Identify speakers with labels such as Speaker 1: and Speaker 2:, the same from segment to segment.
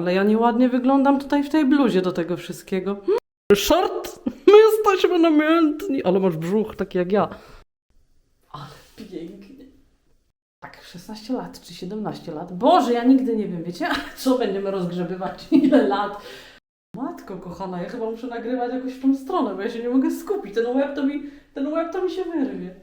Speaker 1: Ale ja nieładnie wyglądam tutaj w tej bluzie do tego wszystkiego. Hmm, Short, my jesteśmy namiętni, ale masz brzuch taki jak ja. Ale pięknie. Tak, 16 lat czy 17 lat. Boże, ja nigdy nie wiem, wiecie, co będziemy rozgrzebywać, ile lat. Matko kochana, ja chyba muszę nagrywać jakoś w tą stronę, bo ja się nie mogę skupić. Ten łeb to mi, ten łeb to mi się wyrwie.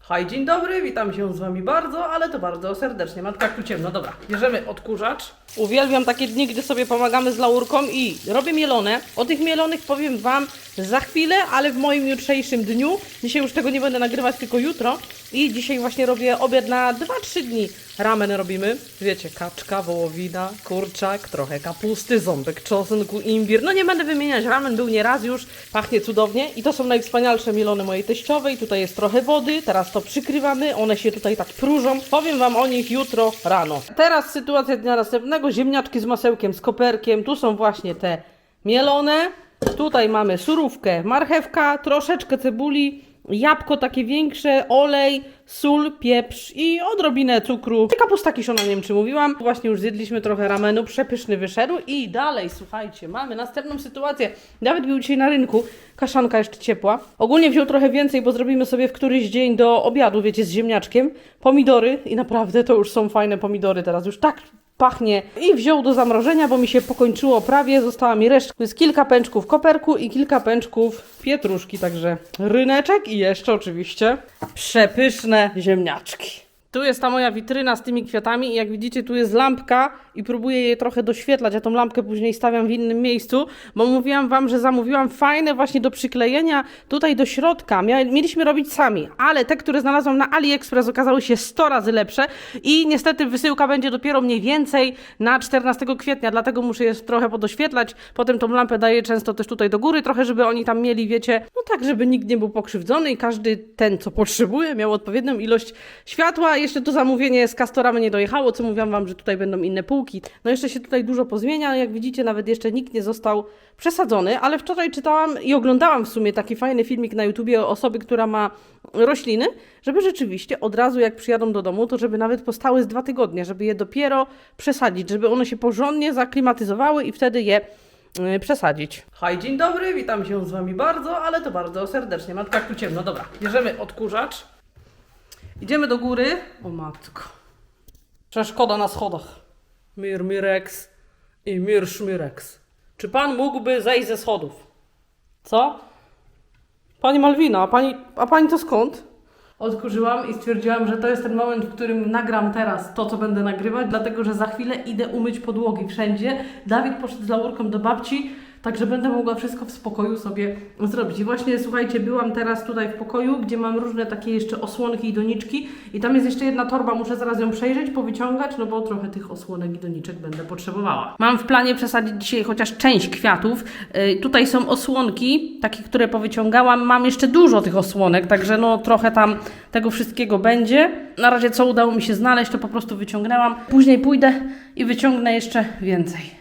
Speaker 1: Hej, dzień dobry, witam się z Wami bardzo, ale to bardzo serdecznie. Matka jak tu ciemno, dobra, bierzemy odkurzacz. Uwielbiam takie dni, gdy sobie pomagamy z laurką i robię mielone. O tych mielonych powiem Wam za chwilę, ale w moim jutrzejszym dniu. Dzisiaj już tego nie będę nagrywać, tylko jutro. I dzisiaj właśnie robię obiad na 2-3 dni. Ramen robimy. Wiecie, kaczka, wołowina, kurczak, trochę kapusty, ząbek czosnku, imbir. No nie będę wymieniać, ramen był nieraz już, pachnie cudownie. I to są najwspanialsze mielone mojej teściowej. Tutaj jest trochę wody, teraz to przykrywamy, one się tutaj tak próżą. Powiem Wam o nich jutro rano. Teraz sytuacja dnia następnego, ziemniaczki z masełkiem, z koperkiem. Tu są właśnie te mielone. Tutaj mamy surówkę, marchewka, troszeczkę cebuli, jabłko takie większe, olej, sól, pieprz i odrobinę cukru. Kapusta kiszona, nie wiem czy mówiłam. Właśnie już zjedliśmy trochę ramenu, przepyszny wyszedł. I dalej, słuchajcie, mamy następną sytuację. Dawid był dzisiaj na rynku, kaszanka jeszcze ciepła. Ogólnie wziął trochę więcej, bo zrobimy sobie w któryś dzień do obiadu, wiecie, z ziemniaczkiem. Pomidory i naprawdę to już są fajne pomidory teraz, już tak pachnie i wziął do zamrożenia, bo mi się pokończyło prawie, została mi resztka. Jest kilka pęczków koperku i kilka pęczków pietruszki, także ryneczek i jeszcze oczywiście przepyszne ziemniaczki. Tu jest ta moja witryna z tymi kwiatami i jak widzicie tu jest lampka i próbuję je trochę doświetlać. Ja tą lampkę później stawiam w innym miejscu, bo mówiłam wam, że zamówiłam fajne właśnie do przyklejenia tutaj do środka. Mieliśmy robić sami, ale te, które znalazłam na AliExpress okazały się 100 razy lepsze i niestety wysyłka będzie dopiero mniej więcej na 14 kwietnia, dlatego muszę je trochę podoświetlać. Potem tą lampę daję często też tutaj do góry, trochę żeby oni tam mieli, wiecie, no tak, żeby nikt nie był pokrzywdzony i każdy ten, co potrzebuje, miał odpowiednią ilość światła. Jeszcze to zamówienie z Castoramy nie dojechało, co mówiłam wam, że tutaj będą inne półki. No jeszcze się tutaj dużo pozmienia, jak widzicie, nawet jeszcze nikt nie został przesadzony, ale wczoraj czytałam i oglądałam w sumie taki fajny filmik na YouTubie o osoby, która ma rośliny, żeby rzeczywiście od razu jak przyjadą do domu, to żeby nawet postały z dwa tygodnie, żeby je dopiero przesadzić, żeby one się porządnie zaklimatyzowały i wtedy je y, przesadzić. Hej, dzień dobry, witam się z Wami bardzo, ale to bardzo serdecznie. Matka, jak tu ciemno. Dobra, bierzemy odkurzacz. Idziemy do góry. O matko. Przeszkoda na schodach. Mir Mirex i Mir Szmirex. Czy pan mógłby zejść ze schodów? Co? Pani Malwina, a pani, a pani to skąd? Odkurzyłam i stwierdziłam, że to jest ten moment, w którym nagram teraz to, co będę nagrywać, dlatego że za chwilę idę umyć podłogi wszędzie. Dawid poszedł z laurką do babci, także będę mogła wszystko w spokoju sobie zrobić. I właśnie, słuchajcie, byłam teraz tutaj w pokoju, gdzie mam różne takie jeszcze osłonki i doniczki i tam jest jeszcze jedna torba, muszę zaraz ją przejrzeć, powyciągać, no bo trochę tych osłonek i doniczek będę potrzebowała. Mam w planie przesadzić dzisiaj chociaż część kwiatów. Yy, tutaj są osłonki, takie, które powyciągałam. Mam jeszcze dużo tych osłonek, także no trochę tam tego wszystkiego będzie. Na razie co udało mi się znaleźć, to po prostu wyciągnęłam. Później pójdę i wyciągnę jeszcze więcej.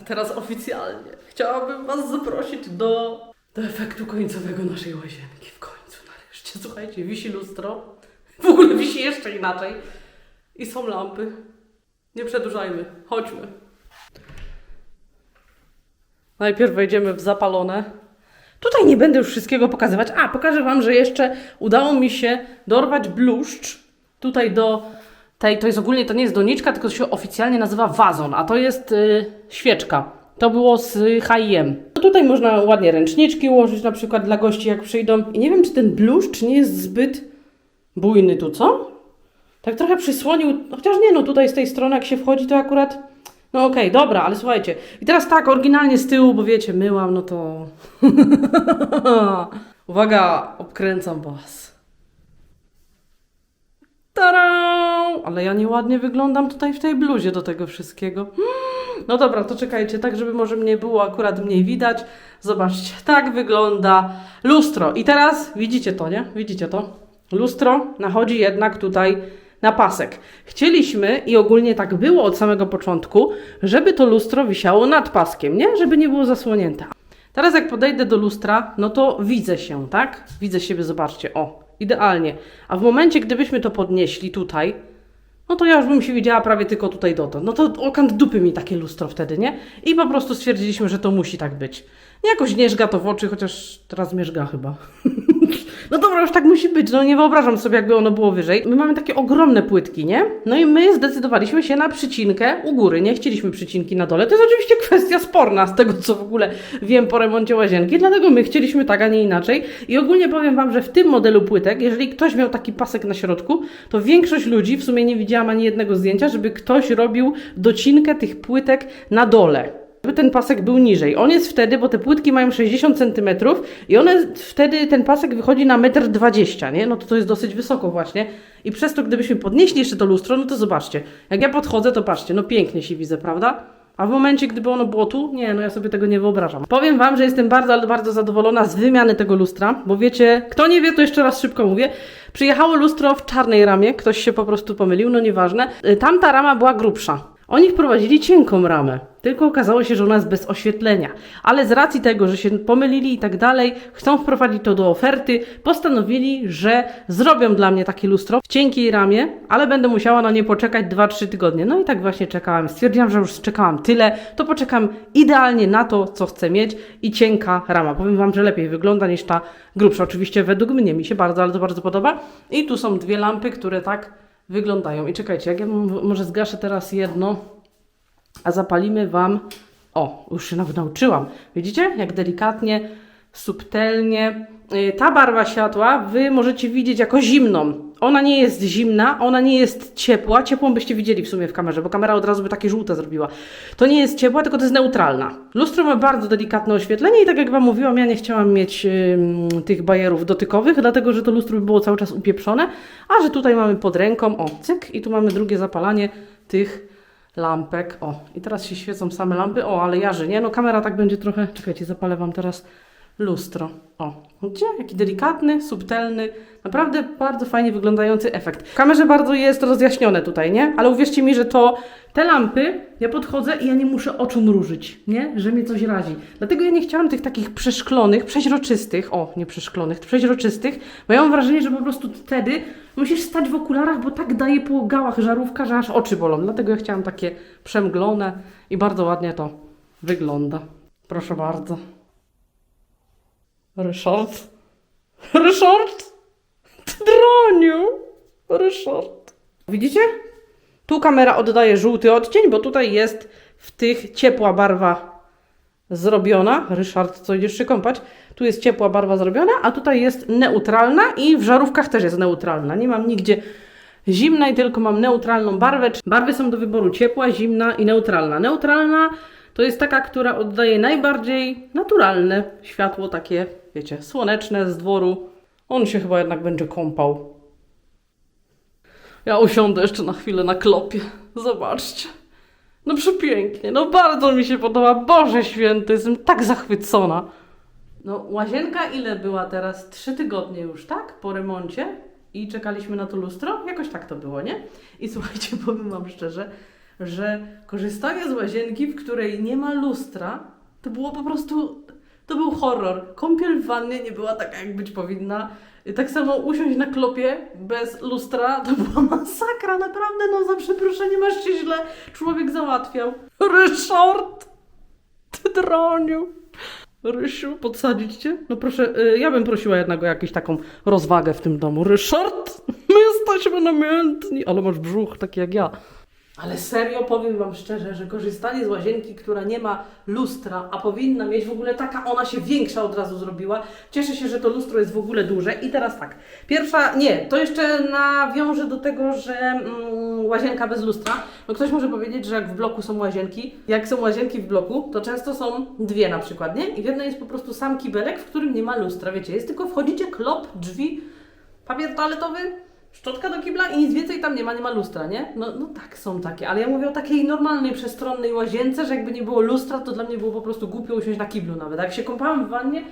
Speaker 1: A teraz oficjalnie chciałabym Was zaprosić do, do efektu końcowego naszej łazienki. W końcu, nareszcie. Słuchajcie, wisi lustro. W ogóle wisi jeszcze inaczej. I są lampy. Nie przedłużajmy. Chodźmy. Najpierw wejdziemy w zapalone. Tutaj nie będę już wszystkiego pokazywać. A, pokażę Wam, że jeszcze udało mi się dorwać bluszcz tutaj do tej, to jest ogólnie, to nie jest doniczka, tylko to się oficjalnie nazywa wazon, a to jest y, świeczka. To było z H&M. Tutaj można ładnie ręczniczki ułożyć na przykład dla gości jak przyjdą. I nie wiem, czy ten bluszcz nie jest zbyt bujny tu, co? Tak trochę przysłonił, chociaż nie no, tutaj z tej strony jak się wchodzi, to akurat... No okej, dobra, ale słuchajcie. I teraz tak, oryginalnie z tyłu, bo wiecie, myłam, no to... Uwaga, obkręcam was. Ale ja nieładnie wyglądam tutaj w tej bluzie do tego wszystkiego. No dobra, to czekajcie, tak żeby może mnie było akurat mniej widać. Zobaczcie, tak wygląda lustro. I teraz widzicie to, nie? Widzicie to? Lustro nachodzi jednak tutaj na pasek. Chcieliśmy i ogólnie tak było od samego początku, żeby to lustro wisiało nad paskiem, nie? Żeby nie było zasłonięte. Teraz jak podejdę do lustra, no to widzę się, tak? Widzę siebie, zobaczcie, o, idealnie. A w momencie, gdybyśmy to podnieśli tutaj, no to ja już bym się widziała prawie tylko tutaj dotąd. No to okant dupy mi takie lustro wtedy, nie? I po prostu stwierdziliśmy, że to musi tak być. Jakoś nie żga to w oczy, chociaż teraz mierzga chyba. No dobra, już tak musi być, no nie wyobrażam sobie, jakby ono było wyżej. My mamy takie ogromne płytki, nie? No i my zdecydowaliśmy się na przycinkę u góry, nie chcieliśmy przycinki na dole. To jest oczywiście kwestia sporna z tego, co w ogóle wiem po remoncie łazienki, dlatego my chcieliśmy tak, a nie inaczej. I ogólnie powiem Wam, że w tym modelu płytek, jeżeli ktoś miał taki pasek na środku, to większość ludzi, w sumie nie widziałam ani jednego zdjęcia, żeby ktoś robił docinkę tych płytek na dole żeby ten pasek był niżej. On jest wtedy, bo te płytki mają 60 cm i one wtedy ten pasek wychodzi na 1,20 m, nie? No to to jest dosyć wysoko właśnie. I przez to, gdybyśmy podnieśli jeszcze to lustro, no to zobaczcie. Jak ja podchodzę, to patrzcie, no pięknie się widzę, prawda? A w momencie, gdyby ono było tu, nie, no ja sobie tego nie wyobrażam. Powiem Wam, że jestem bardzo, bardzo zadowolona z wymiany tego lustra, bo wiecie, kto nie wie, to jeszcze raz szybko mówię. Przyjechało lustro w czarnej ramie, ktoś się po prostu pomylił, no nieważne. Y, Tamta rama była grubsza. Oni wprowadzili cienką ramę, tylko okazało się, że ona jest bez oświetlenia. Ale z racji tego, że się pomylili i tak dalej, chcą wprowadzić to do oferty, postanowili, że zrobią dla mnie takie lustro w cienkiej ramie, ale będę musiała na nie poczekać 2-3 tygodnie. No i tak właśnie czekałam. Stwierdziłam, że już czekałam tyle, to poczekam idealnie na to, co chcę mieć i cienka rama. Powiem Wam, że lepiej wygląda niż ta grubsza. Oczywiście według mnie mi się bardzo, ale to bardzo podoba. I tu są dwie lampy, które tak wyglądają. I czekajcie, jak ja może zgaszę teraz jedno, a zapalimy Wam. O, już się nawet nauczyłam. Widzicie, jak delikatnie, subtelnie. Yy, Ta barwa światła Wy możecie widzieć jako zimną. Ona nie jest zimna, ona nie jest ciepła. Ciepłą byście widzieli w sumie w kamerze, bo kamera od razu by takie żółte zrobiła. To nie jest ciepła, tylko to jest neutralna. Lustro ma bardzo delikatne oświetlenie i tak jak Wam mówiłam, ja nie chciałam mieć ym, tych bajerów dotykowych, dlatego że to lustro by było cały czas upieprzone, a że tutaj mamy pod ręką, o, cyk, i tu mamy drugie zapalanie tych lampek. O, i teraz się świecą same lampy. O, ale jarzy, nie? No kamera tak będzie trochę... Czekajcie, zapalę Wam teraz lustro. O, gdzie? Jaki delikatny, subtelny, naprawdę bardzo fajnie wyglądający efekt. W kamerze bardzo jest rozjaśnione tutaj, nie? Ale uwierzcie mi, że to te lampy, ja podchodzę i ja nie muszę oczu mrużyć, nie? Że mnie coś razi. Dlatego ja nie chciałam tych takich przeszklonych, przeźroczystych, o, nie przeszklonych, przeźroczystych, bo ja mam wrażenie, że po prostu wtedy musisz stać w okularach, bo tak daje po gałach żarówka, że aż oczy bolą. Dlatego ja chciałam takie przemglone i bardzo ładnie to wygląda. Proszę bardzo. Ryszard? Ryszard? Droniu! Ryszard. Widzicie? Tu kamera oddaje żółty odcień, bo tutaj jest w tych ciepła barwa zrobiona. Ryszard, co idziesz się kąpać? Tu jest ciepła barwa zrobiona, a tutaj jest neutralna i w żarówkach też jest neutralna. Nie mam nigdzie zimnej, tylko mam neutralną barwę. Barwy są do wyboru ciepła, zimna i neutralna. Neutralna to jest taka, która oddaje najbardziej naturalne światło, takie, wiecie, słoneczne z dworu. On się chyba jednak będzie kąpał. Ja usiądę jeszcze na chwilę na klopie. Zobaczcie. No przepięknie, no bardzo mi się podoba. Boże święty, jestem tak zachwycona. No łazienka ile była teraz? Trzy tygodnie już, tak? Po remoncie. I czekaliśmy na to lustro? Jakoś tak to było, nie? I słuchajcie, powiem Wam szczerze, że korzystanie z łazienki, w której nie ma lustra, to było po prostu, to był horror. Kąpiel w wannie nie była taka, jak być powinna. Tak samo usiąść na klopie bez lustra, to była masakra, naprawdę, no za przeproszeniem, aż się źle człowiek załatwiał. Ryszard! Ty droniu! Rysiu, podsadzić cię? No proszę, y, ja bym prosiła jednak o jakąś taką rozwagę w tym domu. Ryszard, my jesteśmy namiętni, ale masz brzuch taki jak ja. Ale serio powiem Wam szczerze, że korzystanie z łazienki, która nie ma lustra, a powinna mieć w ogóle taka, ona się większa od razu zrobiła. Cieszę się, że to lustro jest w ogóle duże. I teraz tak, pierwsza, nie, to jeszcze nawiążę do tego, że mm, łazienka bez lustra. No ktoś może powiedzieć, że jak w bloku są łazienki, jak są łazienki w bloku, to często są dwie na przykład, nie? I w jednej jest po prostu sam kibelek, w którym nie ma lustra, wiecie, jest tylko wchodzicie, klop, drzwi, papier toaletowy, Szczotka do kibla i nic więcej tam nie ma, nie ma lustra, nie? No, no tak, są takie, ale ja mówię o takiej normalnej, przestronnej łazience, że jakby nie było lustra, to dla mnie było po prostu głupio usiąść na kiblu nawet. Jak się kąpałam w wannie,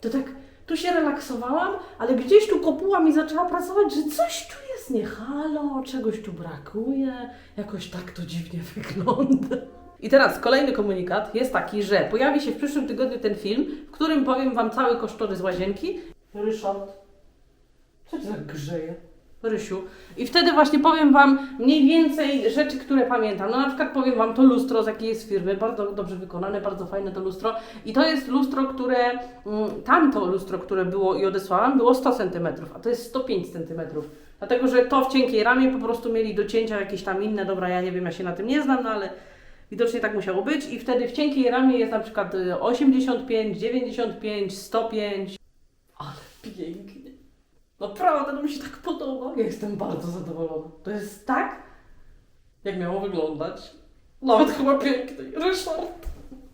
Speaker 1: to tak tu się relaksowałam, ale gdzieś tu kopuła mi zaczęła pracować, że coś tu jest nie halo, czegoś tu brakuje, jakoś tak to dziwnie wygląda. I teraz kolejny komunikat jest taki, że pojawi się w przyszłym tygodniu ten film, w którym powiem Wam cały kosztorys łazienki. Ryszard, co ci tak grzeje? Rysiu. I wtedy właśnie powiem Wam mniej więcej rzeczy, które pamiętam. No na przykład powiem Wam to lustro z jakiej jest firmy, bardzo dobrze wykonane, bardzo fajne to lustro. I to jest lustro, które, mm, tamto lustro, które było i odesłałam, było 100 cm, a to jest 105 cm. Dlatego, że to w cienkiej ramie po prostu mieli do cięcia jakieś tam inne, dobra, ja nie wiem, ja się na tym nie znam, no ale widocznie tak musiało być. I wtedy w cienkiej ramie jest na przykład y, 85, 95, 105. Ale pięknie. Naprawdę, to mi się tak podoba. Ja jestem bardzo zadowolona. To jest tak, jak miało wyglądać. Nawet chyba piękny. Ryszard,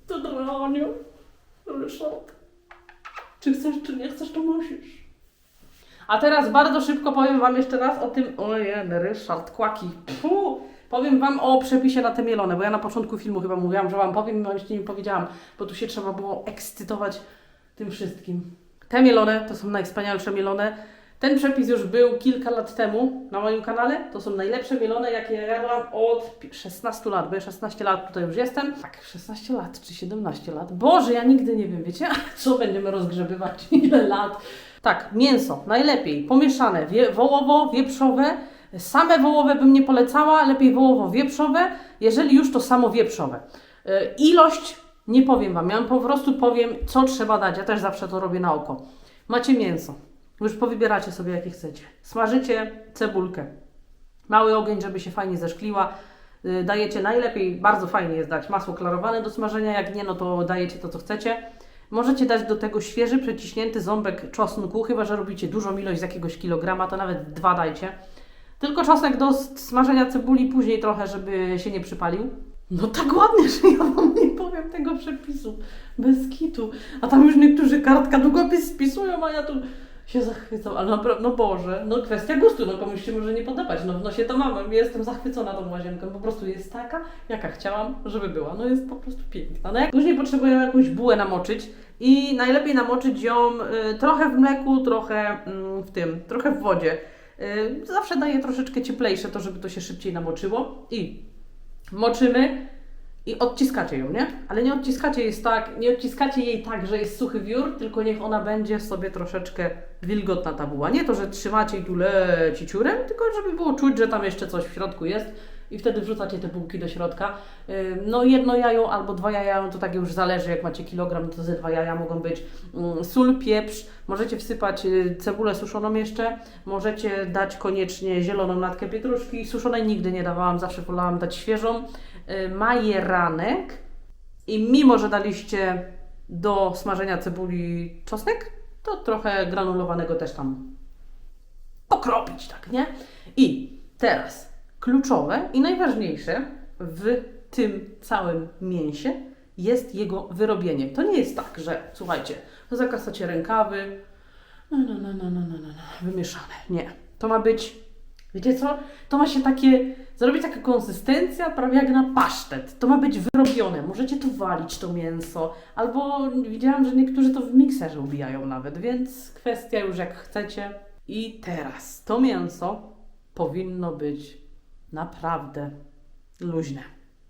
Speaker 1: ty draniu. Ryszard. Czy chcesz, czy nie chcesz, to musisz. A teraz bardzo szybko powiem Wam jeszcze raz o tym. Ojej, Ryszard, kłaki. Powiem Wam o przepisie na te mielone, bo ja na początku filmu chyba mówiłam, że Wam powiem, a jeszcze nie powiedziałam, bo tu się trzeba było ekscytować tym wszystkim. Te mielone to są najwspanialsze mielone. Ten przepis już był kilka lat temu na moim kanale. To są najlepsze mielone, jakie ja jadłam od pi- 16 lat, bo ja 16 lat tutaj już jestem. Tak, 16 lat czy 17 lat. Boże, ja nigdy nie wiem, wiecie? Co będziemy rozgrzebywać? Ile lat? Tak, mięso, najlepiej, pomieszane, wie, wołowo, wieprzowe. Same wołowe bym nie polecała, lepiej wołowo-wieprzowe, jeżeli już to samo wieprzowe. Y, Ilość nie powiem Wam, ja po prostu powiem, co trzeba dać. Ja też zawsze to robię na oko. Macie mięso. Już powybieracie sobie, jakie chcecie. Smażycie cebulkę. Mały ogień, żeby się fajnie zeszkliła. Y, Dajecie najlepiej, bardzo fajnie jest dać masło klarowane do smażenia. Jak nie, no to dajecie to, co chcecie. Możecie dać do tego świeży, przeciśnięty ząbek czosnku, chyba że robicie dużą ilość z jakiegoś kilograma, to nawet dwa dajcie. Tylko czosnek do smażenia cebuli później trochę, żeby się nie przypalił. No tak ładnie, że ja wam nie powiem tego przepisu. Bez kitu. A tam już niektórzy kartka długopis spisują, a ja tu się zachwycam. Ale naprawdę, no Boże, no kwestia gustu, no komuś się może nie podobać. No w nosie to mamy. Jestem zachwycona tą łazienką. Po prostu jest taka, jaka chciałam, żeby była. No jest po prostu piękna. No jak później potrzebujemy jakąś bułę namoczyć i najlepiej namoczyć ją y, trochę w mleku, trochę mm, w tym, trochę w wodzie. Y, zawsze daje troszeczkę cieplejsze to, żeby to się szybciej namoczyło. I moczymy i odciskacie ją, nie? Ale nie odciskacie jej tak, nie odciskacie jej tak, że jest suchy wiór, tylko niech ona będzie sobie troszeczkę wilgotna ta buła. Nie to, że trzymacie i tu leci ciurem, tylko żeby było czuć, że tam jeszcze coś w środku jest i wtedy wrzucacie te bułki do środka. No jedno jajo albo dwa jaja, to tak już zależy, jak macie kilogram, to ze dwa jaja mogą być. Ym, Sól, pieprz, możecie wsypać y, cebulę suszoną jeszcze, możecie dać koniecznie zieloną natkę pietruszki, suszonej nigdy nie dawałam, zawsze wolałam dać świeżą. Y, majeranek i mimo, że daliście do smażenia cebuli czosnek, to trochę granulowanego też tam pokropić, tak, nie? I teraz kluczowe i najważniejsze w tym całym mięsie jest jego wyrobienie. To nie jest tak, że słuchajcie, zakasacie rękawy, no, no, no, no, no, no, no, no wymieszane. Nie. To ma być wiecie co? To ma się takie, zrobić taka konsystencja prawie jak na pasztet. To ma być wyrobione. Możecie to walić, to mięso. Albo widziałam, że niektórzy to w mikserze ubijają nawet, więc kwestia już jak chcecie. I teraz to mięso powinno być naprawdę luźne.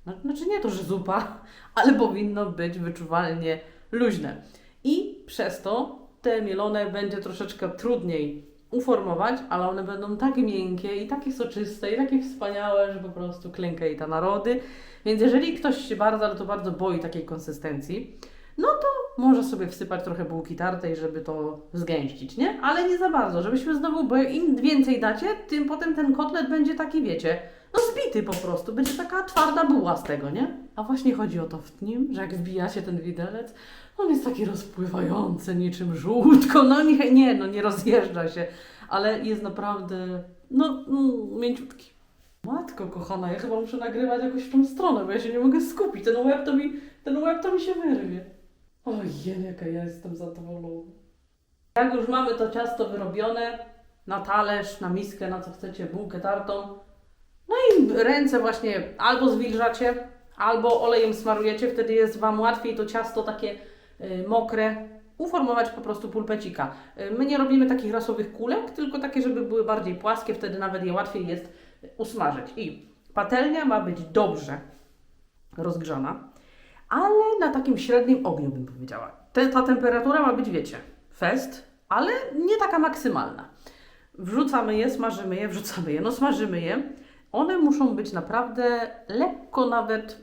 Speaker 1: No, Znaczy nie to, że zupa, ale powinno być wyczuwalnie luźne. I przez to te mielone będzie troszeczkę trudniej uformować, ale one będą tak miękkie i takie soczyste i takie wspaniałe, że po prostu klękaj ta narody. Więc jeżeli ktoś się bardzo, ale to bardzo boi takiej konsystencji, no to może sobie wsypać trochę bułki tartej, żeby to zgęścić, nie? Ale nie za bardzo, żebyśmy znowu, bo im więcej dacie, tym potem ten kotlet będzie taki, wiecie, no zbity po prostu, będzie taka twarda buła z tego, nie? A właśnie chodzi o to w nim, że jak wbijacie ten widelec, on jest taki rozpływający, niczym żółtko, no nie, nie, no nie rozjeżdża się, ale jest naprawdę, no, mm, mięciutki. Matko kochana, ja chyba muszę nagrywać jakoś w tą stronę, bo ja się nie mogę skupić, ten łeb to mi, ten łeb to mi się wyrwie. Ojej, jaka ja jestem zadowolona. Jak już mamy to ciasto wyrobione, na talerz, na miskę, na co chcecie, bułkę tartą, no i ręce właśnie albo zwilżacie, albo olejem smarujecie, wtedy jest Wam łatwiej to ciasto takie y, mokre uformować po prostu pulpecika. Y, my nie robimy takich rasowych kulek, tylko takie, żeby były bardziej płaskie, wtedy nawet je łatwiej jest usmażyć. I patelnia ma być dobrze rozgrzana, ale na takim średnim ogniu bym powiedziała. Ta temperatura ma być, wiecie, fest, ale nie taka maksymalna. Wrzucamy je, smażymy je, wrzucamy je, no smażymy je. One muszą być naprawdę lekko nawet,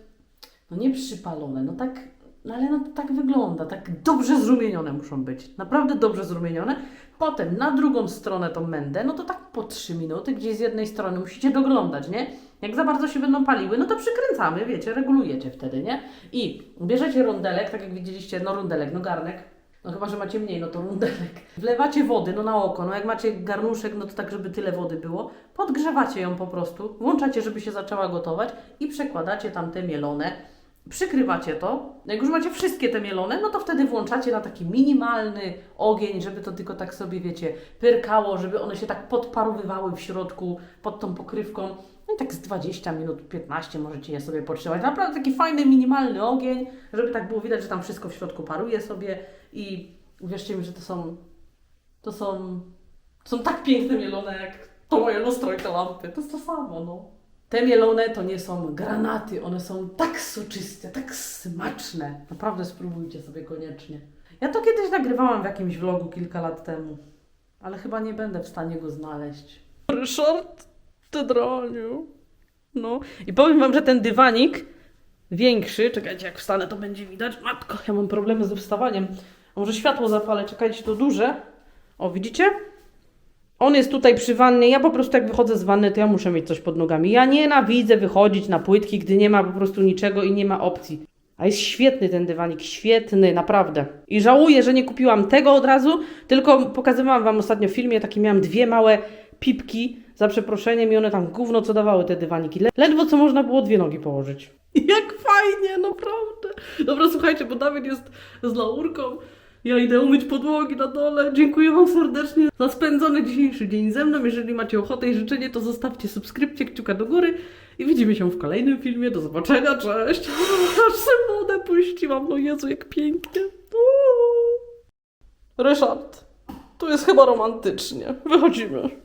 Speaker 1: no nie przypalone, no tak, no ale no to tak wygląda, tak dobrze zrumienione muszą być. Naprawdę dobrze zrumienione. Potem na drugą stronę tą mędę, no to tak po 3 minuty, gdzieś z jednej strony musicie doglądać, nie? Jak za bardzo się będą paliły, no to przykręcamy, wiecie, regulujecie wtedy, nie? I bierzecie rondelek, tak jak widzieliście, no rondelek, no garnek, no chyba, że macie mniej, no to rundelek. Wlewacie wody, no na oko, no jak macie garnuszek, no to tak, żeby tyle wody było. Podgrzewacie ją po prostu, włączacie, żeby się zaczęła gotować i przekładacie tam te mielone. Przykrywacie to. Jak już macie wszystkie te mielone, no to wtedy włączacie na taki minimalny ogień, żeby to tylko tak sobie, wiecie, pyrkało, żeby one się tak podparowywały w środku pod tą pokrywką. No i tak z 20 minut, 15 możecie je sobie potrzymać. Naprawdę taki fajny, minimalny ogień, żeby tak było widać, że tam wszystko w środku paruje sobie i uwierzcie mi, że to są, to są, to są tak piękne mielone, jak to moje lustro i te lampy. To jest to samo, no. Te mielone to nie są granaty, one są tak soczyste, tak smaczne. Naprawdę spróbujcie sobie koniecznie. Ja to kiedyś nagrywałam w jakimś vlogu kilka lat temu, ale chyba nie będę w stanie go znaleźć. Ryszard, ty droniu. No i powiem wam, że ten dywanik większy, czekajcie, jak wstanę, to będzie widać. Matko, ja mam problemy ze wstawaniem. A może światło zapalę, czekajcie, to duże. O, widzicie? On jest tutaj przy wannie. Ja po prostu jak wychodzę z wanny, to ja muszę mieć coś pod nogami. Ja nienawidzę wychodzić na płytki, gdy nie ma po prostu niczego i nie ma opcji. A jest świetny ten dywanik, świetny, naprawdę. I żałuję, że nie kupiłam tego od razu, tylko pokazywałam wam ostatnio w filmie, takie miałam dwie małe pipki, za przeproszeniem, i one tam gówno co dawały te dywaniki. Le- ledwo co można było dwie nogi położyć. Jak fajnie, naprawdę. Dobra, słuchajcie, bo Dawid jest z laurką. Ja idę umyć podłogi na dole. Dziękuję Wam serdecznie za spędzony dzisiejszy dzień ze mną. Jeżeli macie ochotę i życzenie, to zostawcie subskrypcję, kciuka do góry i widzimy się w kolejnym filmie. Do zobaczenia, cześć! Aż sobie wodę puściłam, no Jezu, jak pięknie. Uuu. Ryszard, tu jest chyba romantycznie. Wychodzimy.